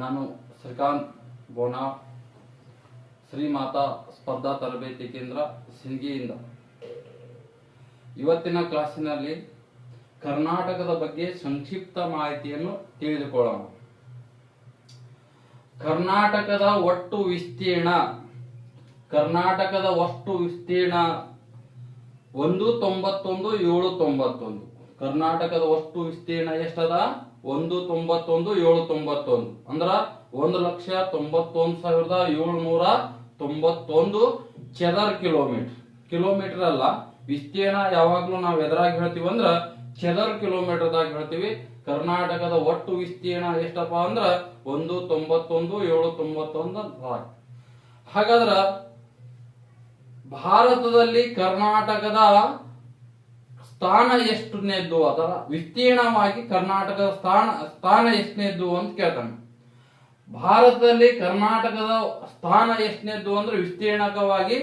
ನಾನು ಶ್ರೀಕಾಂತ್ ಬೋನಾ ಶ್ರೀಮಾತಾ ಸ್ಪರ್ಧಾ ತರಬೇತಿ ಕೇಂದ್ರ ಸಿಂಗಿಯಿಂದ ಇವತ್ತಿನ ಕ್ಲಾಸಿನಲ್ಲಿ ಕರ್ನಾಟಕದ ಬಗ್ಗೆ ಸಂಕ್ಷಿಪ್ತ ಮಾಹಿತಿಯನ್ನು ತಿಳಿದುಕೊಳ್ಳೋಣ. ಕರ್ನಾಟಕದ ಒಟ್ಟು ವಿಸ್ತೀರ್ಣ, ಕರ್ನಾಟಕದ ಒಟ್ಟು ವಿಸ್ತೀರ್ಣ ಒಂದು ತೊಂಬತ್ತೊಂದು ಏಳು ತೊಂಬತ್ತೊಂದು. ಕರ್ನಾಟಕದ ಒಟ್ಟು ವಿಸ್ತೀರ್ಣ ಎಷ್ಟದ? ಒಂದು ತೊಂಬತ್ತೊಂದು, ಏಳು ತೊಂಬತ್ತೊಂದು. ಅಂದ್ರ ಒಂದು ಲಕ್ಷ ತೊಂಬತ್ತೊಂದು ಸಾವಿರದ ಏಳ್ನೂರ ತೊಂಬತ್ತೊಂದು ಚದರ್ ಕಿಲೋಮೀಟರ್. ಕಿಲೋಮೀಟರ್ ಅಲ್ಲ, ವಿಸ್ತೀರ್ಣ ಯಾವಾಗ್ಲೂ ನಾವು ಎದುರಾಗಿ ಹೇಳ್ತೀವಿ ಅಂದ್ರ ಚದರ್ ಕಿಲೋಮೀಟರ್ದಾಗ ಹೇಳ್ತೀವಿ. ಕರ್ನಾಟಕದ ಒಟ್ಟು ವಿಸ್ತೀರ್ಣ ಎಷ್ಟಪ್ಪ ಅಂದ್ರ ಒಂದು ತೊಂಬತ್ತೊಂದು, ಏಳು ತೊಂಬತ್ತೊಂದು ಹಾಗಾದ್ರ ಭಾರತದಲ್ಲಿ ಕರ್ನಾಟಕದ ಸ್ಥಾನ ಎಷ್ಟನೇದ್ದು ಅದರ ವಿಸ್ತೀರ್ಣವಾಗಿ ಕರ್ನಾಟಕದ ಸ್ಥಾನ ಸ್ಥಾನ ಎಷ್ಟನೇದ್ದು ಅಂತ ಕೇಳ್ತಾನೆ. ಭಾರತದಲ್ಲಿ ಕರ್ನಾಟಕದ ಸ್ಥಾನ ಎಷ್ಟನೇದ್ದು ಅಂದ್ರೆ ವಿಸ್ತೀರ್ಣಕವಾಗಿ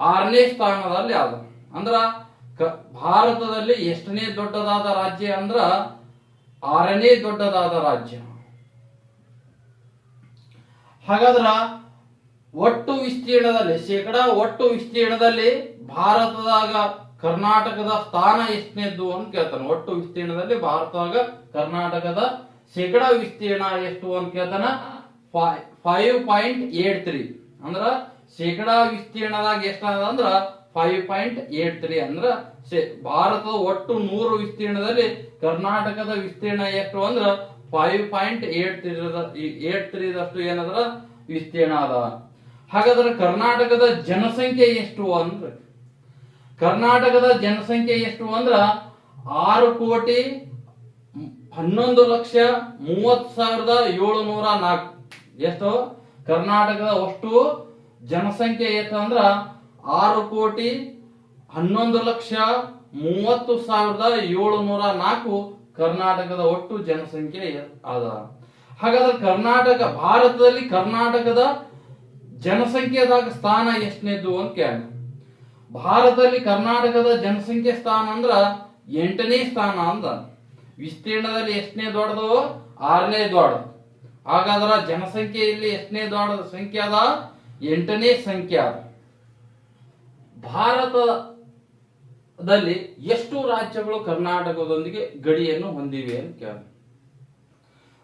ಆರನೇ ಸ್ಥಾನದಲ್ಲಿ ಅದು ಅಂದ್ರ ಭಾರತದಲ್ಲಿ ಎಷ್ಟನೇ ದೊಡ್ಡದಾದ ರಾಜ್ಯ ಅಂದ್ರ ಆರನೇ ದೊಡ್ಡದಾದ ರಾಜ್ಯ. ಹಾಗಾದ್ರ ಒಟ್ಟು ವಿಸ್ತೀರ್ಣದಲ್ಲಿ ಶೇಕಡ ಒಟ್ಟು ವಿಸ್ತೀರ್ಣದಲ್ಲಿ ಭಾರತದಾಗ ಕರ್ನಾಟಕದ ಸ್ಥಾನ ಎಷ್ಟನೇದ್ದು ಅಂತ ಕೇಳ್ತಾನೆ. ಒಟ್ಟು ವಿಸ್ತೀರ್ಣದಲ್ಲಿ ಭಾರತದಾಗ ಕರ್ನಾಟಕದ ಶೇಕಡ ವಿಸ್ತೀರ್ಣ ಎಷ್ಟು ಅಂತ ಕೇಳ್ತಾನ. ಫೈವ್ ಪಾಯಿಂಟ್ ಏಟ್ ತ್ರೀ ಅಂದ್ರ ಶೇಕಡ ವಿಸ್ತೀರ್ಣದಾಗ ಎಷ್ಟ ಅಂದ್ರ ಫೈವ್ ಪಾಯಿಂಟ್ ಏಟ್ ತ್ರೀ ಅಂದ್ರ ಭಾರತದ ಒಟ್ಟು ನೂರು ವಿಸ್ತೀರ್ಣದಲ್ಲಿ ಕರ್ನಾಟಕದ ವಿಸ್ತೀರ್ಣ ಎಷ್ಟು ಅಂದ್ರ five point eight three eight ತ್ರೀದಷ್ಟು ಏನದ್ರ ವಿಸ್ತೀರ್ಣ ಅದ. ಹಾಗಾದ್ರೆ ಕರ್ನಾಟಕದ ಜನಸಂಖ್ಯೆ ಎಷ್ಟು ಅಂದ್ರೆ ಕರ್ನಾಟಕದ ಜನಸಂಖ್ಯೆ ಎಷ್ಟು ಅಂದ್ರ ಆರು ಕೋಟಿ ಹನ್ನೊಂದು ಲಕ್ಷ ಮೂವತ್ ಸಾವಿರದ ಏಳು ನೂರ ನಾಲ್ಕು. ಎಷ್ಟು? ಕರ್ನಾಟಕದ ಅಷ್ಟು ಜನಸಂಖ್ಯೆ ಎಷ್ಟು ಅಂದ್ರ ಆರು ಕೋಟಿ ಹನ್ನೊಂದು ಲಕ್ಷ ಮೂವತ್ತು ಸಾವಿರದ ಏಳು ನೂರ ನಾಲ್ಕು ಕರ್ನಾಟಕದ ಒಟ್ಟು ಜನಸಂಖ್ಯೆ ಅದ. ಹಾಗಾದ್ರೆ ಕರ್ನಾಟಕ, ಭಾರತದಲ್ಲಿ ಕರ್ನಾಟಕದ ಜನಸಂಖ್ಯೆದಾಗ ಸ್ಥಾನ ಎಷ್ಟನೇದು ಅಂತ ಕೇಳ ಭಾರತದಲ್ಲಿ ಕರ್ನಾಟಕದ ಜನಸಂಖ್ಯೆ ಸ್ಥಾನ ಅಂದ್ರ ಎಂಟನೇ ಸ್ಥಾನ ಅಂದ. ವಿಸ್ತೀರ್ಣದಲ್ಲಿ ಎಷ್ಟನೇ ದೊಡ್ಡದು ಆರನೇ ದೊಡ್ಡ ಹಾಗಾದ್ರ ಜನಸಂಖ್ಯೆಯಲ್ಲಿ ಎಷ್ಟನೇ ದೊಡ್ಡ ಸಂಖ್ಯೆ ಅದ? ಎಂಟನೇ ಸಂಖ್ಯೆ ಅದ. ಭಾರತದಲ್ಲಿ ಎಷ್ಟು ರಾಜ್ಯಗಳು ಕರ್ನಾಟಕದೊಂದಿಗೆ ಗಡಿಯನ್ನು ಹೊಂದಿವೆ ಅಂತ ಕೇಳ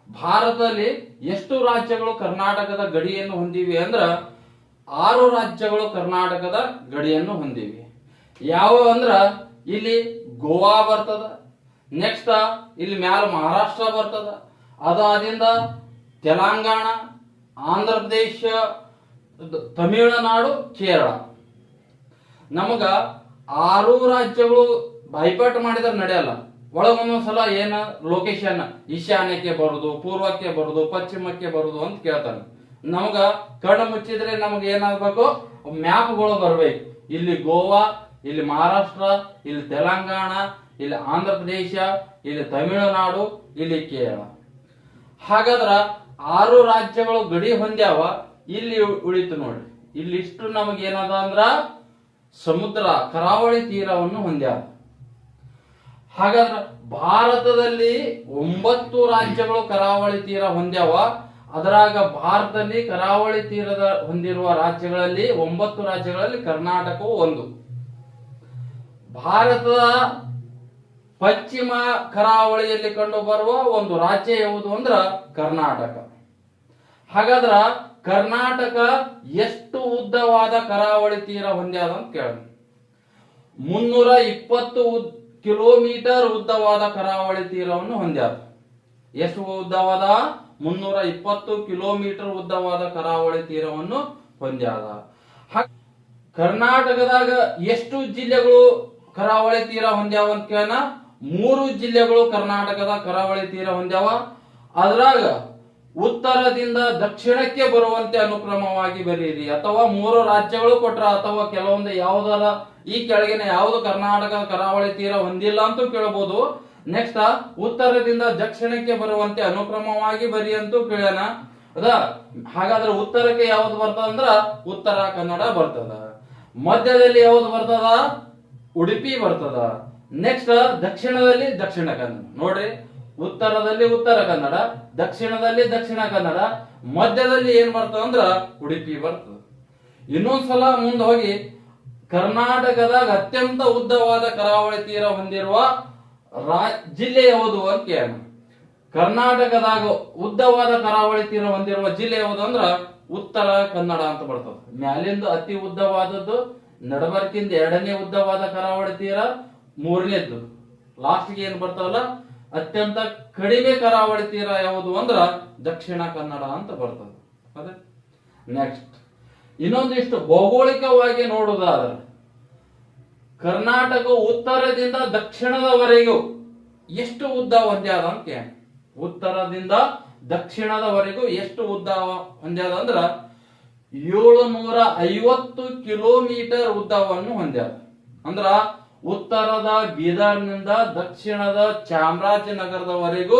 ಭಾರತದಲ್ಲಿ ಎಷ್ಟು ರಾಜ್ಯಗಳು ಕರ್ನಾಟಕದ ಗಡಿಯನ್ನು ಹೊಂದಿವೆ ಅಂದ್ರ ಆರು ರಾಜ್ಯಗಳು ಕರ್ನಾಟಕದ ಗಡಿಯನ್ನು ಹೊಂದಿವೆ. ಯಾವ ಅಂದ್ರ, ಇಲ್ಲಿ ಗೋವಾ ಬರ್ತದ ನೆಕ್ಸ್ಟ್ ಇಲ್ಲಿ ಮ್ಯಾಲ ಮಹಾರಾಷ್ಟ್ರ ಬರ್ತದ, ಅದಾದಿಂದ ತೆಲಂಗಾಣ ಆಂಧ್ರ ಪ್ರದೇಶ ತಮಿಳುನಾಡು, ಕೇರಳ. ನಮಗ ಆರು ರಾಜ್ಯಗಳು ಬೈಪಾಟ್ ಮಾಡಿದ್ರೆ ನಡೆಯಲ್ಲ. ಒಳಗೊಂದೊಂದ್ಸಲ ಏನ ಲೊಕೇಶನ್ ಈಶಾನ್ಯಕ್ಕೆ ಬರುದು, ಪೂರ್ವಕ್ಕೆ ಬರುದು, ಪಶ್ಚಿಮಕ್ಕೆ ಬರುದು ಅಂತ ಕೇಳ್ತಾನೆ. ನಮಗ ಕಣ್ಣು ಮುಚ್ಚಿದ್ರೆ ನಮಗೆ ಏನಾಗ್ಬೇಕು? ಮ್ಯಾಪ್ಗಳು ಬರ್ಬೇಕು. ಇಲ್ಲಿ ಗೋವಾ, ಇಲ್ಲಿ ಮಹಾರಾಷ್ಟ್ರ, ಇಲ್ಲಿ ತೆಲಂಗಾಣ, ಇಲ್ಲಿ ಆಂಧ್ರ ಪ್ರದೇಶ, ಇಲ್ಲಿ ತಮಿಳುನಾಡು, ಇಲ್ಲಿ ಕೇರಳ. ಹಾಗಾದ್ರ ಆರು ರಾಜ್ಯಗಳು ಗಡಿ ಹೊಂದ್ಯಾವ, ಇಲ್ಲಿ ಉಳಿತು ನೋಡ್ರಿ. ಇಲ್ಲಿ ಇಷ್ಟು ನಮಗೆ ಏನದ ಅಂದ್ರ ಸಮುದ್ರ, ಕರಾವಳಿ ತೀರವನ್ನು ಹೊಂದ್ಯಾವ. ಹಾಗಾದ್ರ ಭಾರತದಲ್ಲಿ ಒಂಬತ್ತು ರಾಜ್ಯಗಳು ಕರಾವಳಿ ತೀರ ಹೊಂದ್ಯಾವ. ಅದರಾಗ ಭಾರತದಲ್ಲಿ ಕರಾವಳಿ ತೀರದ ಹೊಂದಿರುವ ರಾಜ್ಯಗಳಲ್ಲಿ ಒಂಬತ್ತು ರಾಜ್ಯಗಳಲ್ಲಿ ಕರ್ನಾಟಕವು ಒಂದು. ಭಾರತದ ಪಶ್ಚಿಮ ಕರಾವಳಿಯಲ್ಲಿ ಕಂಡು ಬರುವ ಒಂದು ರಾಜ್ಯ ಯಾವುದು ಅಂದ್ರ ಕರ್ನಾಟಕ. ಹಾಗಾದ್ರ ಕರ್ನಾಟಕ ಎಷ್ಟು ಉದ್ದವಾದ ಕರಾವಳಿ ತೀರ ಹೊಂದ್ಯಾದ ಅಂತ ಕೇಳ ಮುನ್ನೂರ ಇಪ್ಪತ್ತು ಕಿಲೋಮೀಟರ್ ಉದ್ದವಾದ ಕರಾವಳಿ ತೀರವನ್ನು ಹೊಂದ್ಯಾದ. ಎಷ್ಟು ಉದ್ದವಾದ? ಮುನ್ನೂರ ಇಪ್ಪತ್ತು ಕಿಲೋಮೀಟರ್ ಉದ್ದವಾದ ಕರಾವಳಿ ತೀರವನ್ನು ಹೊಂದ್ಯಾದ. ಕರ್ನಾಟಕದಾಗ ಎಷ್ಟು ಜಿಲ್ಲೆಗಳು ಕರಾವಳಿ ತೀರ ಹೊಂದ್ಯಾವ ಅಂತ ಕೇಳ ಮೂರು ಜಿಲ್ಲೆಗಳು ಕರ್ನಾಟಕದ ಕರಾವಳಿ ತೀರ ಹೊಂದ್ಯಾವ. ಅದ್ರಾಗ ಉತ್ತರದಿಂದ ದಕ್ಷಿಣಕ್ಕೆ ಬರುವಂತೆ ಅನುಕ್ರಮವಾಗಿ ಬರೀರಿ. ಅಥವಾ ಮೂರು ರಾಜ್ಯಗಳು ಕೊಟ್ರ, ಅಥವಾ ಕೆಲವೊಂದು ಯಾವುದರ ಈ ಕೆಳಗಿನ ಯಾವುದು ಕರ್ನಾಟಕದ ಕರಾವಳಿ ತೀರ ಹೊಂದಿಲ್ಲ ಅಂತೂ ಕೇಳಬಹುದು ನೆಕ್ಸ್ಟ್ ಉತ್ತರದಿಂದ ದಕ್ಷಿಣಕ್ಕೆ ಬರುವಂತೆ ಅನುಕ್ರಮವಾಗಿ ಬರಿ ಅಂತೂ ಕೇಳೋಣ. ಅದ, ಹಾಗಾದ್ರೆ ಉತ್ತರಕ್ಕೆ ಯಾವ್ದು ಬರ್ತದ ಅಂದ್ರ ಉತ್ತರ ಕನ್ನಡ ಬರ್ತದ. ಮಧ್ಯದಲ್ಲಿ ಯಾವ್ದು ಬರ್ತದ? ಉಡುಪಿ ಬರ್ತದ. ನೆಕ್ಸ್ಟ್ ದಕ್ಷಿಣದಲ್ಲಿ ದಕ್ಷಿಣ ಕನ್ನಡ. ನೋಡ್ರಿ, ಉತ್ತರದಲ್ಲಿ ಉತ್ತರ ಕನ್ನಡ, ದಕ್ಷಿಣದಲ್ಲಿ ದಕ್ಷಿಣ ಕನ್ನಡ, ಮಧ್ಯದಲ್ಲಿ ಏನ್ ಬರ್ತದ ಅಂದ್ರ ಉಡುಪಿ ಬರ್ತದ. ಇನ್ನೊಂದ್ಸಲ ಮುಂದೆ ಹೋಗಿ ಕರ್ನಾಟಕದಾಗ ಅತ್ಯಂತ ಉದ್ದವಾದ ಕರಾವಳಿ ತೀರ ಹೊಂದಿರುವ ರಾ ಜಿಲ್ಲೆ ಯಾವುದು ಅಂತ ಕೇಳೋಣ ಕರ್ನಾಟಕದಾಗ ಉದ್ದವಾದ ಕರಾವಳಿ ತೀರ ಹೊಂದಿರುವ ಜಿಲ್ಲೆ ಯಾವುದು ಅಂದ್ರ ಉತ್ತರ ಕನ್ನಡ ಅಂತ ಬರ್ತದ. ಮ್ಯಾಲಿಂದ ಅತಿ ಉದ್ದವಾದದ್ದು, ನಡಬರ್ಕಿಂದ ಎರಡನೇ ಉದ್ದವಾದ ಕರಾವಳಿ ತೀರ, ಮೂರನೇದ್ದು. ಲಾಸ್ಟ್ಗೆ ಏನ್ ಬರ್ತಾವಲ್ಲ? ಅತ್ಯಂತ ಕಡಿಮೆ ಕರಾವಳಿ ತೀರ ಯಾವುದು ಅಂದ್ರ ದಕ್ಷಿಣ ಕನ್ನಡ ಅಂತ ಬರ್ತದೆ. ಅದೇ? ನೆಕ್ಸ್ಟ್ ಇನ್ನೊಂದಿಷ್ಟು ಭೌಗೋಳಿಕವಾಗಿ ನೋಡುವುದಾದ್ರೆ ಕರ್ನಾಟಕ ಉತ್ತರದಿಂದ ದಕ್ಷಿಣದವರೆಗೂ ಎಷ್ಟು ಉದ್ದ ಹೊಂದ್ಯಾದ ಅಂತ. ಉತ್ತರದಿಂದ ದಕ್ಷಿಣದವರೆಗೂ ಎಷ್ಟು ಉದ್ದ ಹೊಂದ್ಯಾದ ಅಂದ್ರ ಏಳುನೂರ ಐವತ್ತು ಕಿಲೋಮೀಟರ್ ಉದ್ದವನ್ನು ಹೊಂದ್ಯಾದ ಅಂದ್ರ ಉತ್ತರದ ಬೀದರ್ನಿಂದ ದಕ್ಷಿಣದ ಚಾಮರಾಜನಗರದವರೆಗೂ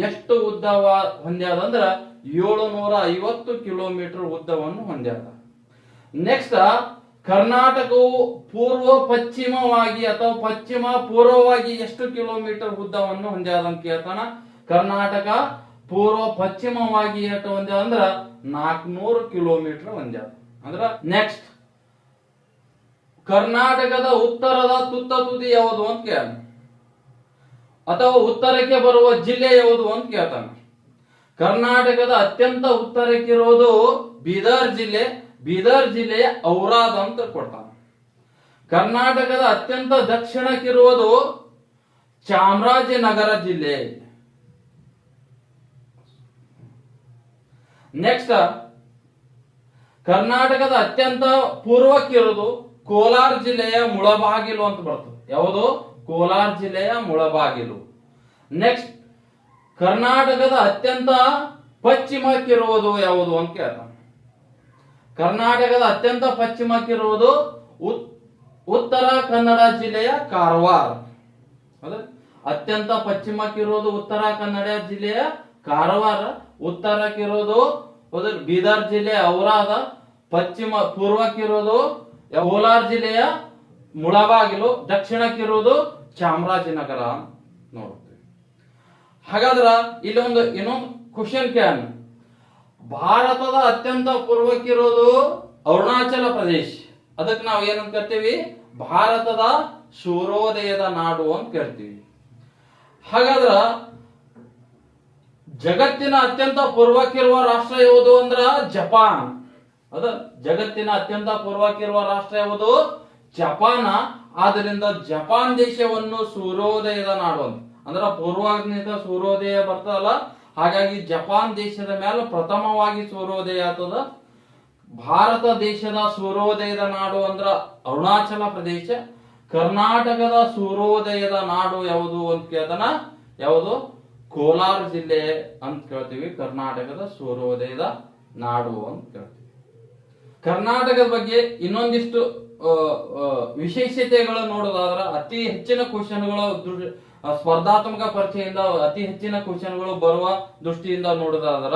ಎಷ್ಟು ಉದ್ದವ ಹೊಂದ್ಯಾದ ಅಂದ್ರ ಏಳುನೂರ ಐವತ್ತು ಕಿಲೋಮೀಟರ್ ಉದ್ದವನ್ನು ಹೊಂದ್ಯಾದ ನೆಕ್ಸ್ಟ್ ಕರ್ನಾಟಕವು ಪೂರ್ವ ಪಶ್ಚಿಮವಾಗಿ ಅಥವಾ ಪಶ್ಚಿಮ ಪೂರ್ವವಾಗಿ ಎಷ್ಟು ಕಿಲೋಮೀಟರ್ ಉದ್ದವನ್ನು ಹೊಂದ್ಯಾದ ಅಂತ ಕೇಳ್ತಾನ. ಕರ್ನಾಟಕ ಪೂರ್ವ ಪಶ್ಚಿಮವಾಗಿ ಎಷ್ಟು ಹೊಂದ್ಯಾವ ಅಂದ್ರ ನಾಲ್ಕನೂರು ಕಿಲೋಮೀಟರ್ ಹೊಂದ್ಯಾದ ಅಂದ್ರ ನೆಕ್ಸ್ಟ್ ಕರ್ನಾಟಕದ ಉತ್ತರದ ತುತ್ತ ತುದಿ ಯಾವುದು ಅಂತ ಕೇಳ ಅಥವಾ ಉತ್ತರಕ್ಕೆ ಬರುವ ಜಿಲ್ಲೆ ಯಾವುದು ಅಂತ ಕೇಳ್ತಾನ. ಕರ್ನಾಟಕದ ಅತ್ಯಂತ ಉತ್ತರಕ್ಕಿರೋದು ಬೀದರ್ ಜಿಲ್ಲೆ. ಬೀದರ್ ಜಿಲ್ಲೆಯ ಔರಾದ್ ಅಂತ ಕೊಡ್ತಾನೆ ಕರ್ನಾಟಕದ ಅತ್ಯಂತ ದಕ್ಷಿಣಕ್ಕಿರುವುದು ಚಾಮರಾಜನಗರ ಜಿಲ್ಲೆ. ನೆಕ್ಸ್ಟ್ ಕರ್ನಾಟಕದ ಅತ್ಯಂತ ಪೂರ್ವಕ್ಕಿರುವುದು ಕೋಲಾರ ಜಿಲ್ಲೆಯ ಮುಳಬಾಗಿಲು ಅಂತ ಬರ್ತದೆ. ಯಾವುದು? ಕೋಲಾರ ಜಿಲ್ಲೆಯ ಮುಳಬಾಗಿಲು. ನೆಕ್ಸ್ಟ್ ಕರ್ನಾಟಕದ ಅತ್ಯಂತ ಪಶ್ಚಿಮಕ್ಕಿರುವುದು ಯಾವುದು ಅಂತ ಕೇಳ್ತಾನೆ ಕರ್ನಾಟಕದ ಅತ್ಯಂತ ಪಶ್ಚಿಮಕ್ಕಿರುವುದು ಉತ್- ಉತ್ತರ ಕನ್ನಡ ಜಿಲ್ಲೆಯ ಕಾರವಾರ? ಅತ್ಯಂತ ಪಶ್ಚಿಮಕ್ಕಿರೋದು ಉತ್ತರ ಕನ್ನಡ ಜಿಲ್ಲೆಯ ಕಾರವಾರ. ಉತ್ತರಕ್ಕಿರೋದು ಬೀದರ್ ಜಿಲ್ಲೆಯ ಔರಾದ ಪಶ್ಚಿಮ ಪೂರ್ವಕ್ಕಿರೋದು ಕೋಲಾರ ಜಿಲ್ಲೆಯ ಮುಳಬಾಗಿಲು. ದಕ್ಷಿಣಕ್ಕಿರೋದು ಚಾಮರಾಜನಗರ. ಅಂತ ನೋಡ್ತೀವಿ. ಹಾಗಾದ್ರ ಇಲ್ಲಿ ಒಂದು ಇನ್ನೊಂದು ಕ್ವಶನ್ ಕ್ಯಾನ್ ಭಾರತದ ಅತ್ಯಂತ ಪೂರ್ವಕ್ಕಿರೋದು ಅರುಣಾಚಲ ಪ್ರದೇಶ. ಅದಕ್ಕೆ ನಾವು ಏನಂತ ಕರಿತೀವಿ ಭಾರತದ ಸೂರ್ಯೋದಯದ ನಾಡು ಅಂತ ಕರಿತೀವಿ ಹಾಗಾದ್ರ ಜಗತ್ತಿನ ಅತ್ಯಂತ ಪೂರ್ವಕ್ಕಿರುವ ರಾಷ್ಟ್ರ ಯಾವುದು ಅಂದ್ರ ಜಪಾನ್. ಅದ ಜಗತ್ತಿನ ಅತ್ಯಂತ ಪೂರ್ವಕ್ಕಿರುವ ರಾಷ್ಟ್ರ ಯಾವುದು? ಜಪಾನ. ಆದ್ದರಿಂದ ಜಪಾನ್ ದೇಶವನ್ನು ಸೂರ್ಯೋದಯದ ನಾಡು ಅಂತ. ಅಂದ್ರ ಪೂರ್ವಾಗ್ನಿತ ಸೂರ್ಯೋದಯ ಬರ್ತದಲ್ಲ? ಹಾಗಾಗಿ ಜಪಾನ್ ದೇಶದ ಮೇಲೆ ಪ್ರಥಮವಾಗಿ ಸೂರ್ಯೋದಯ ಆತದ. ಭಾರತ ದೇಶದ ಸೂರ್ಯೋದಯದ ನಾಡು ಅಂದ್ರ ಅರುಣಾಚಲ ಪ್ರದೇಶ. ಕರ್ನಾಟಕದ ಸೂರ್ಯೋದಯದ ನಾಡು ಯಾವುದು ಅಂತ ಕೇಳ್ತಾನ ಯಾವುದು? ಕೋಲಾರ ಜಿಲ್ಲೆ ಅಂತ ಕೇಳ್ತೀವಿ. ಕರ್ನಾಟಕದ ಸೂರ್ಯೋದಯದ ನಾಡು ಅಂತ ಕೇಳ್ತೀವಿ. ಕರ್ನಾಟಕದ ಬಗ್ಗೆ ಇನ್ನೊಂದಿಷ್ಟು ವಿಶೇಷತೆಗಳು ನೋಡೋದಾದ್ರ ಅತಿ ಹೆಚ್ಚಿನ ಕ್ವಶನ್ಗಳು ಸ್ಪರ್ಧಾತ್ಮಕ ಪರೀಕ್ಷೆಯಿಂದ ಅತಿ ಹೆಚ್ಚಿನ ಕ್ವಶನ್ಗಳು ಬರುವ ದೃಷ್ಟಿಯಿಂದ ನೋಡೋದಾದ್ರ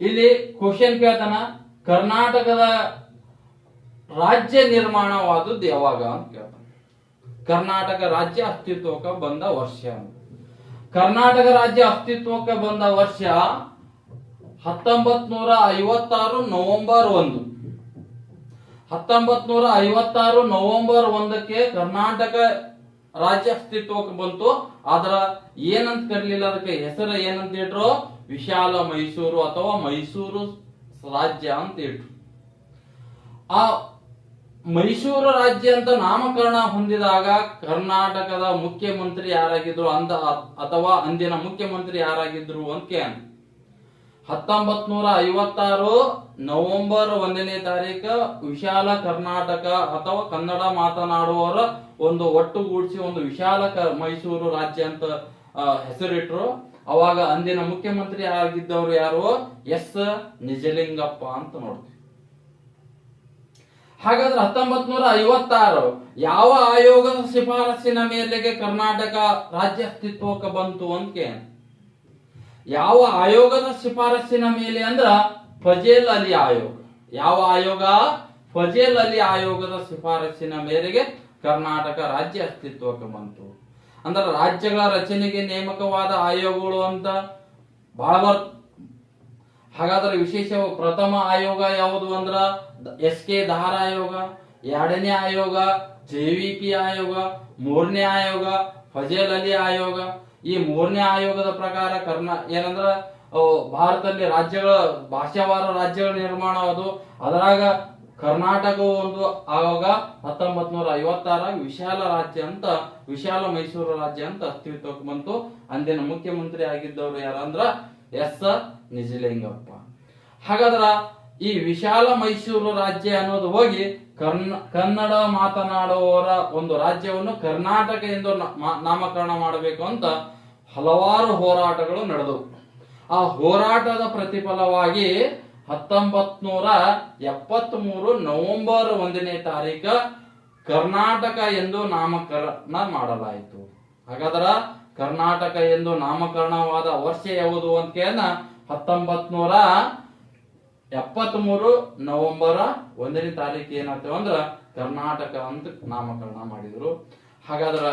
ಇಲ್ಲಿ ಕ್ವಶನ್ ಕೇಳ್ತಾನ, ಕರ್ನಾಟಕದ ರಾಜ್ಯ ನಿರ್ಮಾಣವಾದದ್ದು ಯಾವಾಗ ಅಂತ ಕೇಳ್ತಾನ ಕರ್ನಾಟಕ ರಾಜ್ಯ ಅಸ್ತಿತ್ವಕ್ಕೆ ಬಂದ ವರ್ಷ. ಕರ್ನಾಟಕ ರಾಜ್ಯ ಅಸ್ತಿತ್ವಕ್ಕೆ ಬಂದ ವರ್ಷ ಹತ್ತೊಂಬತ್ ನೂರ ಐವತ್ತಾರು ನವೆಂಬರ್ ಒಂದು ಹತ್ತೊಂಬತ್ ನೂರ ಐವತ್ತಾರು ನವೆಂಬರ್ ಒಂದಕ್ಕೆ ಕರ್ನಾಟಕ ರಾಜ್ಯ ಅಸ್ತಿತ್ವಕ್ಕೆ ಬಂತು. ಆದ್ರ ಏನಂತ ಕರೀಲಿಲ್ಲ ಅದಕ್ಕೆ ಹೆಸರು ಏನಂತ ಇಟ್ರು ವಿಶಾಲ ಮೈಸೂರು ಅಥವಾ ಮೈಸೂರು ರಾಜ್ಯ ಅಂತ ಇಟ್ರು ಆ ಮೈಸೂರು ರಾಜ್ಯ ಅಂತ ನಾಮಕರಣ ಹೊಂದಿದಾಗ ಕರ್ನಾಟಕದ ಮುಖ್ಯಮಂತ್ರಿ ಯಾರಾಗಿದ್ರು ಅಂದ ಅಥವಾ ಅಂದಿನ ಮುಖ್ಯಮಂತ್ರಿ ಯಾರಾಗಿದ್ರು ಅಂತ ಹತ್ತೊಂಬತ್ ನೂರ ಐವತ್ತಾರು ನವೆಂಬರ್ ಒಂದನೇ ತಾರೀಕು ವಿಶಾಲ ಕರ್ನಾಟಕ ಅಥವಾ ಕನ್ನಡ ಮಾತನಾಡುವವರ ಒಂದು ಒಟ್ಟುಗೂಡಿಸಿ ಒಂದು ವಿಶಾಲ ಮೈಸೂರು ರಾಜ್ಯ ಅಂತ ಹೆಸರಿಟ್ರು. ಅವಾಗ ಅಂದಿನ ಮುಖ್ಯಮಂತ್ರಿ ಆಗಿದ್ದವರು ಯಾರು? ಎಸ್. ನಿಜಲಿಂಗಪ್ಪ ಅಂತ ನೋಡ್ತೀವಿ. ಹಾಗಾದ್ರೆ ಹತ್ತೊಂಬತ್ ನೂರ ಐವತ್ತಾರು ಯಾವ ಆಯೋಗದ ಶಿಫಾರಸಿನ ಮೇಲೆಗೆ ಕರ್ನಾಟಕ ರಾಜ್ಯ ಅಸ್ತಿತ್ವಕ್ಕೆ ಬಂತು ಅಂತ. ಯಾವ ಆಯೋಗದ ಶಿಫಾರಸಿನ ಮೇಲೆ ಅಂದ್ರ ಫಜೇಲ್ ಅಲಿ ಆಯೋಗ. ಯಾವ ಆಯೋಗ? ಫಜೇಲ್ ಅಲಿ ಆಯೋಗದ ಶಿಫಾರಸಿನ ಮೇರೆಗೆ ಕರ್ನಾಟಕ ರಾಜ್ಯ ಅಸ್ತಿತ್ವಕ್ಕೆ ಬಂತು. ಅಂದ್ರೆ ರಾಜ್ಯಗಳ ರಚನೆಗೆ ನೇಮಕವಾದ ಆಯೋಗಗಳು ಅಂತ ಬಹಳ ಹಾಗಾದ್ರೆ ವಿಶೇಷ ಪ್ರಥಮ ಆಯೋಗ ಯಾವುದು ಅಂದ್ರ ಎಸ್ ಕೆ ಧಾರ ಆಯೋಗ, ಎರಡನೇ ಆಯೋಗ ಜೆ ವಿ ಪಿ ಆಯೋಗ, ಮೂರನೇ ಆಯೋಗ ಫಜೇಲ್ ಅಲಿ ಆಯೋಗ. ಈ ಮೂರನೇ ಆಯೋಗದ ಪ್ರಕಾರ ಕರ್ನಾ ಏನಂದ್ರ ಭಾರತದಲ್ಲಿ ರಾಜ್ಯಗಳ ಭಾಷಾವಾರ ರಾಜ್ಯಗಳ ನಿರ್ಮಾಣ ಅದು. ಅದರಾಗ ಕರ್ನಾಟಕವು ಒಂದು ಆವಾಗ ಹತ್ತೊಂಬತ್ ನೂರ ವಿಶಾಲ ರಾಜ್ಯ ಅಂತ, ವಿಶಾಲ ಮೈಸೂರು ರಾಜ್ಯ ಅಂತ ಅಸ್ತಿತ್ವಕ್ಕೆ ಬಂತು. ಅಂದಿನ ಮುಖ್ಯಮಂತ್ರಿ ಆಗಿದ್ದವರು ಯಾರಂದ್ರ ಎಸ್ ನಿಜಲಿಂಗಪ್ಪ. ಹಾಗಾದ್ರ ಈ ವಿಶಾಲ ಮೈಸೂರು ರಾಜ್ಯ ಅನ್ನೋದು ಹೋಗಿ ಕರ್ನ, ಕನ್ನಡ ಮಾತನಾಡುವವರ ಒಂದು ರಾಜ್ಯವನ್ನು ಕರ್ನಾಟಕ ಎಂದು ನಾಮಕರಣ ಮಾಡಬೇಕು ಅಂತ ಹಲವಾರು ಹೋರಾಟಗಳು ನಡೆದವು. ಆ ಹೋರಾಟದ ಪ್ರತಿಫಲವಾಗಿ ಹತ್ತೊಂಬತ್ ನೂರ ಎಪ್ಪತ್ತ್ ಮೂರು ನವೆಂಬರ್ ಒಂದನೇ ತಾರೀಕ ಕರ್ನಾಟಕ ಎಂದು ನಾಮಕರಣ ಮಾಡಲಾಯಿತು. ಹಾಗಾದ್ರ ಕರ್ನಾಟಕ ಎಂದು ನಾಮಕರಣವಾದ ವರ್ಷ ಯಾವುದು ಅಂತ ಕೇಳ ಹತ್ತೊಂಬತ್ ನೂರ ಎಪ್ಪತ್ತ್ ಮೂರು ನವೆಂಬರ್ ಒಂದನೇ ತಾರೀಕು ಏನಾಗ್ತೇವೆ ಅಂದ್ರ ಕರ್ನಾಟಕ ಅಂತ ನಾಮಕರಣ ಮಾಡಿದ್ರು. ಹಾಗಾದ್ರ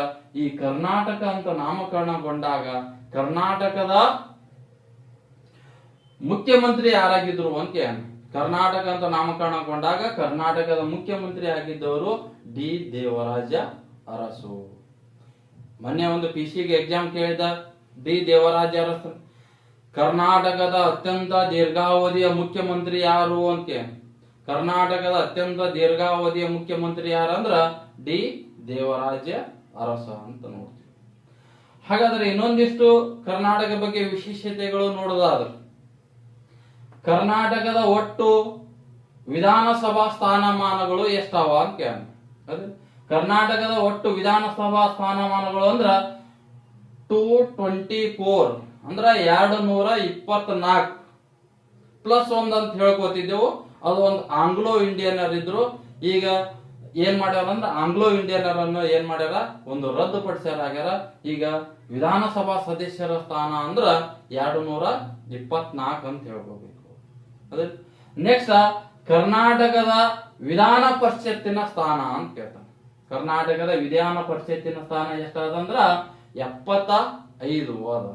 ಈ ಕರ್ನಾಟಕ ಅಂತ ನಾಮಕರಣಗೊಂಡಾಗ ಕರ್ನಾಟಕದ ಮುಖ್ಯಮಂತ್ರಿ ಯಾರಾಗಿದ್ರು ಅಂತ ಕರ್ನಾಟಕ ಅಂತ ನಾಮಕರಣಗೊಂಡಾಗ ಕರ್ನಾಟಕದ ಮುಖ್ಯಮಂತ್ರಿ ಆಗಿದ್ದವರು ಡಿ. ದೇವರಾಜ ಅರಸು. ಮೊನ್ನೆ ಒಂದು ಪಿ ಸಿಗೆ ಎಕ್ಸಾಮ್ ಕೇಳಿದ ಡಿ. ದೇವರಾಜ ಅರಸು. ಕರ್ನಾಟಕದ ಅತ್ಯಂತ ದೀರ್ಘಾವಧಿಯ ಮುಖ್ಯಮಂತ್ರಿ ಯಾರು ಅಂತ ಕರ್ನಾಟಕದ ಅತ್ಯಂತ ದೀರ್ಘಾವಧಿಯ ಮುಖ್ಯಮಂತ್ರಿ ಯಾರಂದ್ರ ಡಿ. ದೇವರಾಜ ಅರಸ ಅಂತ ನೋಡ್ತೀವಿ. ಹಾಗಾದ್ರೆ ಇನ್ನೊಂದಿಷ್ಟು ಕರ್ನಾಟಕ ಬಗ್ಗೆ ವಿಶೇಷತೆಗಳು ನೋಡೋದಾದ್ರೆ ಕರ್ನಾಟಕದ ಒಟ್ಟು ವಿಧಾನಸಭಾ ಸ್ಥಾನಮಾನಗಳು ಎಷ್ಟಾವ ಅಂತ ಅದೇ ಕರ್ನಾಟಕದ ಒಟ್ಟು ವಿಧಾನಸಭಾ ಸ್ಥಾನಮಾನಗಳು ಅಂದ್ರ ಟೂ ಟ್ವೆಂಟಿ ಫೋರ್ ಅಂದ್ರ ಎರಡು ನೂರ ಇಪ್ಪತ್ನಾಲ್ಕು. ಪ್ಲಸ್ ಒಂದ್ ಅಂತ ಹೇಳ್ಕೊತಿದ್ದೆವು, ಅದು ಒಂದು ಆಂಗ್ಲೋ ಇಂಡಿಯನರ್ ಇದ್ರು. ಈಗ ಏನ್ ಮಾಡ್ಯಾರ ಅಂದ್ರೆ ಆಂಗ್ಲೋ ಇಂಡಿಯನರ್ ಅನ್ನು ಏನ್ ಮಾಡ್ಯಾರ? ಒಂದು ರದ್ದು ಪಡಿಸ್ಯಾರ ಆಗ್ಯಾರ ಈಗ ವಿಧಾನಸಭಾ ಸದಸ್ಯರ ಸ್ಥಾನ ಅಂದ್ರ ಎರಡು ನೂರ ಇಪ್ಪತ್ನಾಲ್ಕು ಅಂತ ಹೇಳ್ಕೋಬೇಕು. ಅದೇ ನೆಕ್ಸ್ಟ್ ಕರ್ನಾಟಕದ ವಿಧಾನ ಪರಿಷತ್ತಿನ ಸ್ಥಾನ ಅಂತ ಕೇಳ್ತಾನೆ. ಕರ್ನಾಟಕದ ವಿಧಾನ ಪರಿಷತ್ತಿನ ಸ್ಥಾನ ಎಷ್ಟಾದಂದ್ರ ಎಪ್ಪತ್ತ ಐದು ಅದ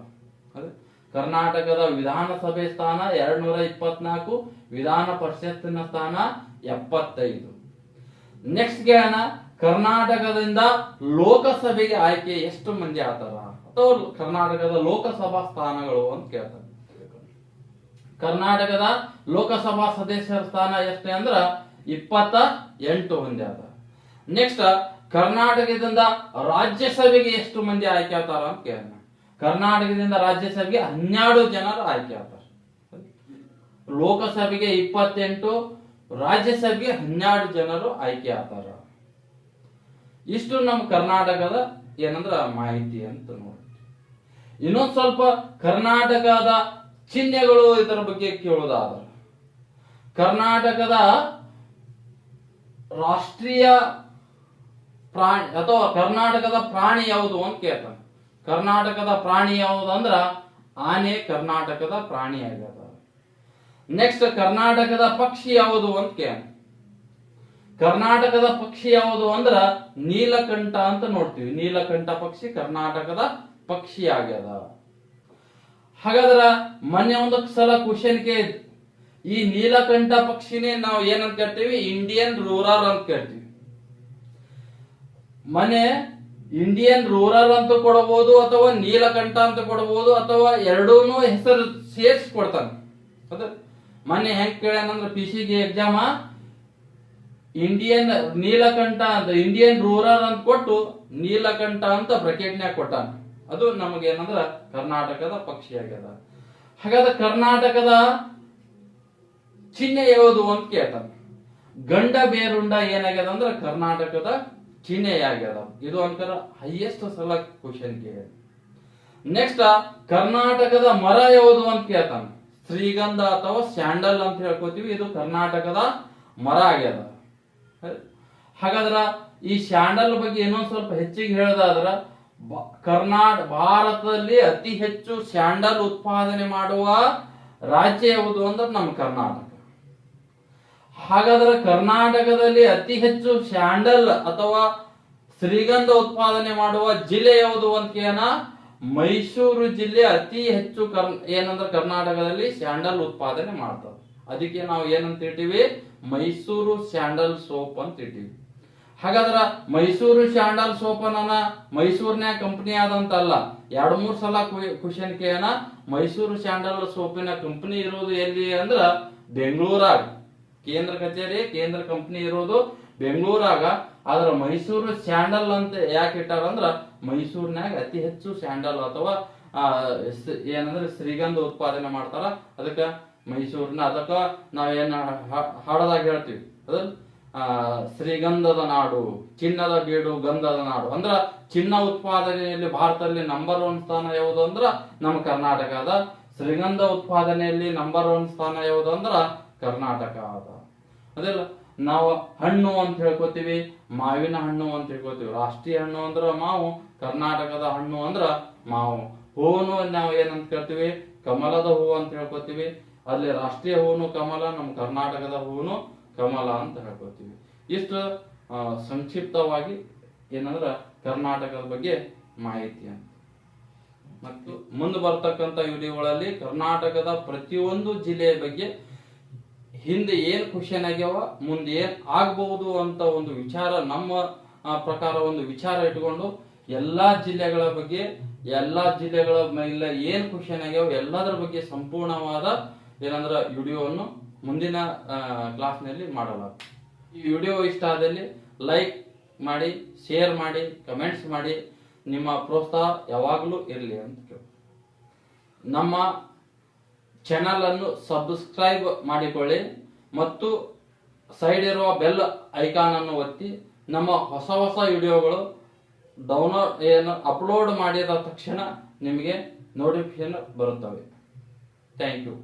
ಕರ್ನಾಟಕದ ವಿಧಾನಸಭೆ ಸ್ಥಾನ ಎರಡ್ ನೂರ ಇಪ್ಪತ್ನಾಲ್ಕು, ವಿಧಾನ ಪರಿಷತ್ತಿನ ಸ್ಥಾನ ಎಪ್ಪತ್ತೈದು. ನೆಕ್ಸ್ಟ್ ಕೇಳೋಣ, ಕರ್ನಾಟಕದಿಂದ ಲೋಕಸಭೆಗೆ ಆಯ್ಕೆ ಎಷ್ಟು ಮಂದಿ ಆತಾರ ಅಥವಾ ಕರ್ನಾಟಕದ ಲೋಕಸಭಾ ಸ್ಥಾನಗಳು ಅಂತ ಕೇಳ್ತಾರೆ ಕರ್ನಾಟಕದ ಲೋಕಸಭಾ ಸದಸ್ಯರ ಸ್ಥಾನ ಎಷ್ಟೇ ಅಂದ್ರ ಇಪ್ಪತ್ತ ಎಂಟು ಮಂದಿ ಅದ. ನೆಕ್ಸ್ಟ್ ಕರ್ನಾಟಕದಿಂದ ರಾಜ್ಯಸಭೆಗೆ ಎಷ್ಟು ಮಂದಿ ಆಯ್ಕೆ ಆತಾರ ಅಂತ ಕೇಳೋಣ. ಕರ್ನಾಟಕದಿಂದ ರಾಜ್ಯಸಭೆಗೆ ಹನ್ನೆರಡು ಜನರು ಆಯ್ಕೆ ಆತಾರ ಲೋಕಸಭೆಗೆ ಇಪ್ಪತ್ತೆಂಟು, ರಾಜ್ಯಸಭೆಗೆ ಹನ್ನೆರಡು ಜನರು ಆಯ್ಕೆ ಆತಾರ ಇಷ್ಟು ನಮ್ಮ ಕರ್ನಾಟಕದ ಏನಂದ್ರ ಮಾಹಿತಿ ಅಂತ ನೋಡಿ ಇನ್ನೊಂದ್ ಸ್ವಲ್ಪ ಕರ್ನಾಟಕದ ಚಿಹ್ನೆಗಳು ಇದರ ಬಗ್ಗೆ ಕೇಳೋದಾದ್ರೆ, ಕರ್ನಾಟಕದ ರಾಷ್ಟ್ರೀಯ ಪ್ರಾಣಿ ಅಥವಾ ಕರ್ನಾಟಕದ ಪ್ರಾಣಿ ಯಾವುದು ಅಂತ ಕೇಳ್ತಾನೆ. ಕರ್ನಾಟಕದ ಪ್ರಾಣಿ ಯಾವುದು ಅಂದ್ರ ಆನೆ ಕರ್ನಾಟಕದ ಪ್ರಾಣಿ ಆಗ್ಯದ. ನೆಕ್ಸ್ಟ್ ಕರ್ನಾಟಕದ ಪಕ್ಷಿ ಯಾವುದು ಅಂತ ಕೇಳ ಕರ್ನಾಟಕದ ಪಕ್ಷಿ ಯಾವುದು ಅಂದ್ರ ನೀಲಕಂಠ ಅಂತ ನೋಡ್ತೀವಿ. ನೀಲಕಂಠ ಪಕ್ಷಿ ಕರ್ನಾಟಕದ ಪಕ್ಷಿ ಆಗ್ಯದ. ಹಾಗಾದ್ರ ಮೊನ್ನೆ ಒಂದು ಸಲ ಕ್ವಶನ್ ಕೇಳಿದ್ ಈ ನೀಲಕಂಠ ಪಕ್ಷಿನೇ ನಾವು ಏನಂತ ಕೇಳ್ತೀವಿ? ಇಂಡಿಯನ್ ರೂರಲ್ ಅಂತ ಕೇಳ್ತೀವಿ. ಮನೆ ಇಂಡಿಯನ್ ರೂರಲ್ ಅಂತ ಕೊಡಬಹುದು ಅಥವಾ ನೀಲಕಂಠ ಅಂತ ಕೊಡಬಹುದು ಅಥವಾ ಎರಡೂನು ಹೆಸರು ಸೇರ್ಸಿ ಕೊಡ್ತಾನೆ ಅದ ಮೊನ್ನೆ ಹೆಂಗ್ ಕೇಳ್ಯಾನಂದ್ರ ಪಿ ಸಿ ಗೆ ಎಕ್ಸಾಮ ಇಂಡಿಯನ್ ನೀಲಕಂಠ ಅಂತ ಇಂಡಿಯನ್ ರೂರಲ್ ಅಂತ ಕೊಟ್ಟು ನೀಲಕಂಠ ಅಂತ ಬ್ರಕೆಟ್ನ್ಯಾಗ ಕೊಟ್ಟಾನ. ಅದು ನಮಗೆ ಏನಂದ್ರ ಕರ್ನಾಟಕದ ಪಕ್ಷಿ ಆಗ್ಯದ ಹಾಗಾದ್ರೆ ಕರ್ನಾಟಕದ ಚಿಹ್ನೆ ಯಾವುದು ಅಂತ ಕೇಳ್ತ ಗಂಡ ಬೇರುಂಡ ಏನಾಗ್ಯದ ಅಂದ್ರ ಕರ್ನಾಟಕದ ಚಿಹ್ನೆಯಾಗ್ಯದ. ಇದು ಅಂತಾರ ಹೈಯೆಸ್ಟ್ ಸಲ ಕ್ವಶನ್ ಕೇಳ ನೆಕ್ಸ್ಟ್ ಕರ್ನಾಟಕದ ಮರ ಯಾವುದು ಅಂತ ಕೇಳ್ತಾನೆ. ಶ್ರೀಗಂಧ ಅಥವಾ ಸ್ಯಾಂಡಲ್ ಅಂತ ಹೇಳ್ಕೊತೀವಿ, ಇದು ಕರ್ನಾಟಕದ ಮರ ಆಗ್ಯದ. ಹಾಗಾದ್ರ ಈ ಸ್ಯಾಂಡಲ್ ಬಗ್ಗೆ ಇನ್ನೊಂದ್ ಸ್ವಲ್ಪ ಹೆಚ್ಚಿಗೆ ಹೇಳೋದಾದ್ರ ಕರ್ನಾಟಕ ಭಾರತದಲ್ಲಿ ಅತಿ ಹೆಚ್ಚು ಸ್ಯಾಂಡಲ್ ಉತ್ಪಾದನೆ ಮಾಡುವ ರಾಜ್ಯ ಯಾವುದು ಅಂದ್ರೆ ನಮ್ಮ ಕರ್ನಾಟಕ. ಹಾಗಾದ್ರೆ ಕರ್ನಾಟಕದಲ್ಲಿ ಅತಿ ಹೆಚ್ಚು ಸ್ಯಾಂಡಲ್ ಅಥವಾ ಶ್ರೀಗಂಧ ಉತ್ಪಾದನೆ ಮಾಡುವ ಜಿಲ್ಲೆ ಯಾವುದು ಅಂತ ಏನ ಮೈಸೂರು ಜಿಲ್ಲೆ ಅತಿ ಹೆಚ್ಚು ಕರ್, ಏನಂದ್ರೆ ಕರ್ನಾಟಕದಲ್ಲಿ ಸ್ಯಾಂಡಲ್ ಉತ್ಪಾದನೆ ಮಾಡ್ತದೆ. ಅದಕ್ಕೆ ನಾವು ಏನಂತ ಇಟ್ಟಿವಿ ಮೈಸೂರು ಸ್ಯಾಂಡಲ್ ಸೋಪ್ ಅಂತ ಇಟ್ಟಿವಿ ಹಾಗಾದ್ರ ಮೈಸೂರು ಶಾಂಡಲ್ ಸೋಪ್ ಅನ್ನ ಮೈಸೂರಿನ ಕಂಪನಿ ಆದಂತಲ್ಲ ಎರಡು ಮೂರು ಸಲ ಕ್ವಶನ್ ಕೇನ ಮೈಸೂರು ಶಾಂಡಲ್ ಸೋಪಿನ ಕಂಪನಿ ಇರೋದು ಎಲ್ಲಿ ಅಂದ್ರ ಬೆಂಗಳೂರಾಗ. ಕೇಂದ್ರ ಕಚೇರಿ ಕೇಂದ್ರ ಕಂಪನಿ ಇರೋದು ಬೆಂಗಳೂರಾಗ. ಆದ್ರ ಮೈಸೂರು ಸ್ಯಾಂಡಲ್ ಅಂತ ಯಾಕೆ ಇಟ್ಟಾರ ಅಂದ್ರ ಮೈಸೂರಿನಾಗ ಅತಿ ಹೆಚ್ಚು ಸ್ಯಾಂಡಲ್ ಅಥವಾ ಆ, ಏನಂದ್ರೆ ಶ್ರೀಗಂಧ ಉತ್ಪಾದನೆ ಮಾಡ್ತಾರ. ಅದಕ್ಕ ಮೈಸೂರಿನ ಅದಕ್ಕ ನಾವೇನ ಹಾಡದಾಗ ಹೇಳ್ತೀವಿ. ಅದ ಆ, ಶ್ರೀಗಂಧದ ನಾಡು ಚಿನ್ನದ ಬೀಡು ಗಂಧದ ನಾಡು. ಅಂದ್ರ ಚಿನ್ನ ಉತ್ಪಾದನೆಯಲ್ಲಿ ಭಾರತದಲ್ಲಿ ನಂಬರ್ ಒನ್ ಸ್ಥಾನ ಯಾವುದು ಅಂದ್ರ ನಮ್ಮ ಕರ್ನಾಟಕ ಅದ ಶ್ರೀಗಂಧ ಉತ್ಪಾದನೆಯಲ್ಲಿ ನಂಬರ್ ಒನ್ ಸ್ಥಾನ ಯಾವುದು ಅಂದ್ರ ಕರ್ನಾಟಕ ಅದ ಅದಿಲ್ಲ ನಾವು ಹಣ್ಣು ಅಂತ ಹೇಳ್ಕೊತೀವಿ ಮಾವಿನ ಹಣ್ಣು ಅಂತ ಹೇಳ್ಕೊತೀವಿ. ರಾಷ್ಟ್ರೀಯ ಹಣ್ಣು ಅಂದ್ರ ಮಾವು ಕರ್ನಾಟಕದ ಹಣ್ಣು ಅಂದ್ರ ಮಾವು. ಹೂವನ್ನು ನಾವು ಏನಂತ ಕೇಳ್ತೀವಿ ಕಮಲದ ಹೂವು ಅಂತ ಹೇಳ್ಕೊತೀವಿ. ಅಲ್ಲಿ ರಾಷ್ಟ್ರೀಯ ಹೂನು ಕಮಲ ನಮ್ಮ ಕರ್ನಾಟಕದ ಹೂನು ಕಮಲ ಅಂತ ಹೇಳ್ಕೊಳ್ತೀವಿ. ಇಷ್ಟು ಸಂಕ್ಷಿಪ್ತವಾಗಿ ಏನಂದ್ರ ಕರ್ನಾಟಕದ ಬಗ್ಗೆ ಮಾಹಿತಿ ಅಂತ. ಮತ್ತು ಮುಂದೆ ಬರ್ತಕ್ಕಂಥ ವಿಡಿಯೋಗಳಲ್ಲಿ ಕರ್ನಾಟಕದ ಪ್ರತಿಯೊಂದು ಜಿಲ್ಲೆಯ ಬಗ್ಗೆ ಹಿಂದೆ ಏನ್ ಕ್ವಶನ್ ಆಗ್ಯಾವ, ಮುಂದೆ ಏನ್ ಆಗ್ಬಹುದು ಅಂತ ಒಂದು ವಿಚಾರ, ನಮ್ಮ ಪ್ರಕಾರ ಒಂದು ವಿಚಾರ ಇಟ್ಕೊಂಡು ಎಲ್ಲಾ ಜಿಲ್ಲೆಗಳ ಬಗ್ಗೆ, ಎಲ್ಲಾ ಜಿಲ್ಲೆಗಳ ಮೇಲೆ ಏನ್ ಕ್ವಶನ್ ಆಗ್ಯಾವ ಎಲ್ಲದರ ಬಗ್ಗೆ ಸಂಪೂರ್ಣವಾದ ಏನಂದ್ರ ವಿಡಿಯೋವನ್ನು ಮುಂದಿನ ಕ್ಲಾಸ್ನಲ್ಲಿ ಮಾಡೋಣ ಈ ವಿಡಿಯೋ ಇಷ್ಟ ಆದಲ್ಲಿ ಲೈಕ್ ಮಾಡಿ ಶೇರ್ ಮಾಡಿ ಕಮೆಂಟ್ಸ್ ಮಾಡಿ, ನಿಮ್ಮ ಪ್ರೋತ್ಸಾಹ ಯಾವಾಗಲೂ ಇರಲಿ ಅಂತ ಕೇಳಿ ನಮ್ಮ ಚಾನಲ್ ಅನ್ನು ಸಬ್ಸ್ಕ್ರೈಬ್ ಮಾಡಿಕೊಳ್ಳಿ ಮತ್ತು ಸೈಡ್ ಇರುವ ಬೆಲ್ ಐಕಾನ್ ಅನ್ನು ಒತ್ತಿ ನಮ್ಮ ಹೊಸ ಹೊಸ ವಿಡಿಯೋಗಳು ಡೌನ್ಲೋಡ್ ಏನು ಅಪ್ಲೋಡ್ ಮಾಡಿದ ತಕ್ಷಣ ನಿಮಗೆ ನೋಟಿಫಿಕೇಶನ್ ಬರುತ್ತವೆ. Thank you